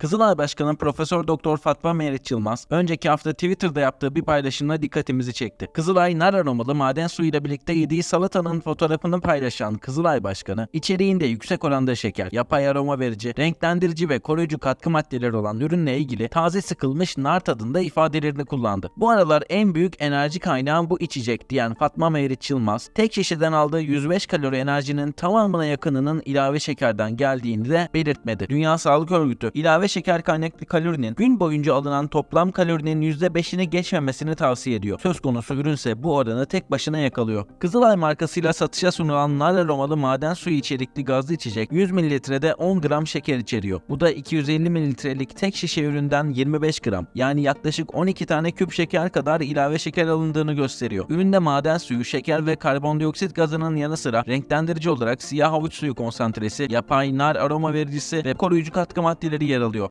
Kızılay Başkanı Profesör Doktor Fatma Meriç Yılmaz, önceki hafta Twitter'da yaptığı bir paylaşımla dikkatimizi çekti. Kızılay nar aromalı maden suyuyla birlikte yediği salatanın fotoğrafını paylaşan Kızılay Başkanı, içeriğinde yüksek oranda şeker, yapay aroma verici, renklendirici ve koruyucu katkı maddeleri olan ürünle ilgili taze sıkılmış nar tadında ifadelerini kullandı. Bu aralar en büyük enerji kaynağım bu içecek diyen Fatma Meriç Yılmaz, tek şişeden aldığı 105 kalori enerjinin tamamına yakınının ilave şekerden geldiğini de belirtmedi. Dünya Sağlık Örgütü, ilave şeker kaynaklı kalorinin gün boyunca alınan toplam kalorinin %5'ini geçmemesini tavsiye ediyor. Söz konusu ürünse bu oranı tek başına yakalıyor. Kızılay markasıyla satışa sunulan nar aromalı maden suyu içerikli gazlı içecek 100 mililitrede 10 gram şeker içeriyor. Bu da 250 mililitrelik tek şişe üründen 25 gram yani yaklaşık 12 tane küp şeker kadar ilave şeker alındığını gösteriyor. Üründe maden suyu, şeker ve karbondioksit gazının yanı sıra renklendirici olarak siyah havuç suyu konsantresi, yapay nar aroma vericisi ve koruyucu katkı maddeleri yer alıyor.